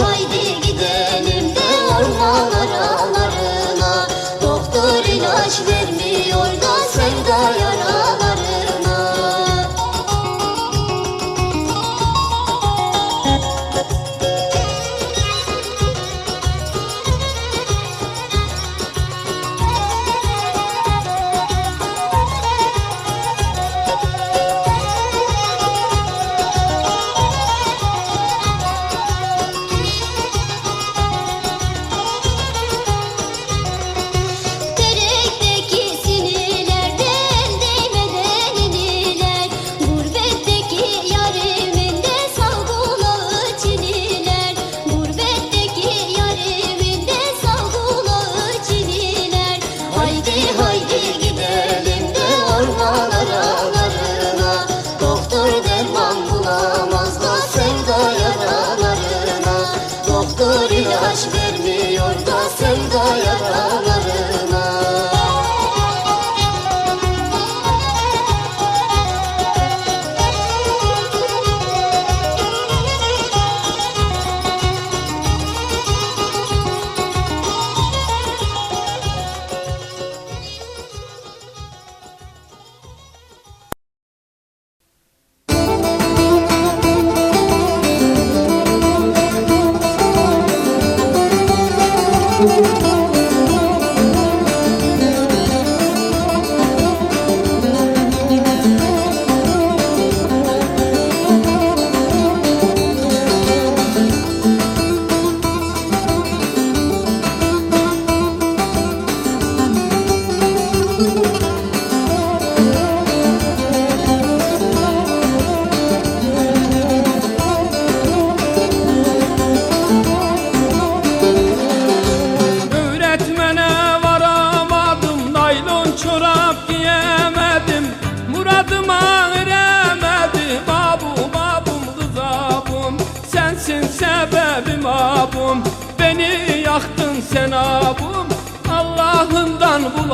হয় যে Jaya sebebim abum Beni yaktın sen abum Allah'ından bul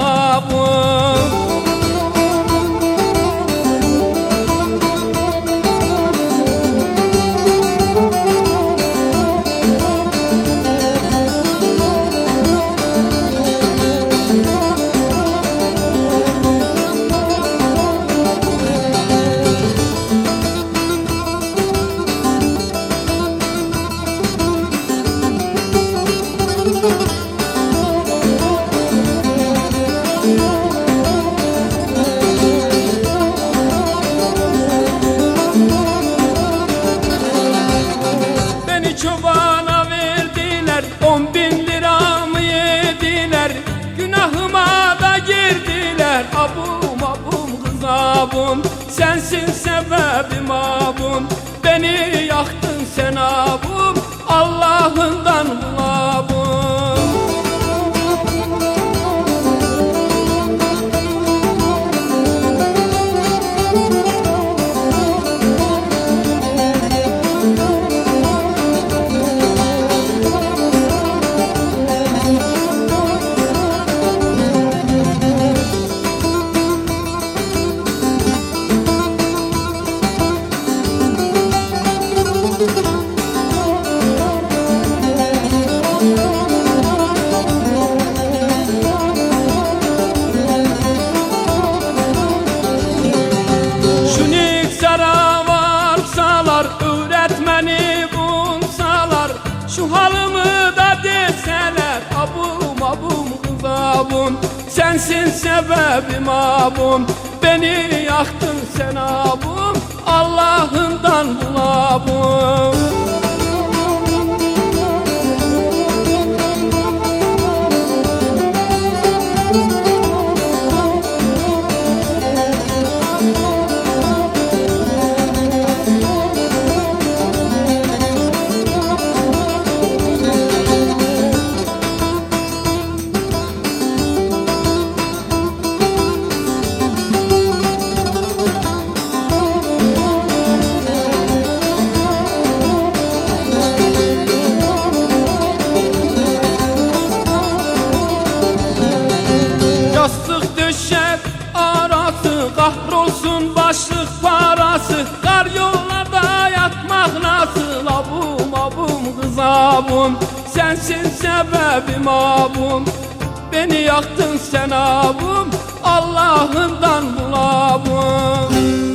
çobana verdiler On bin liramı yediler? Günahıma da girdiler Abum abum kız abum Sensin sebebim abum Beni yaktın sen abum Allah'ından bul sebebim abum Beni yaktın sen abum Allah'ından bul abum Sensin sebebim abum Beni yaktın sen abum Allah'ından bul abum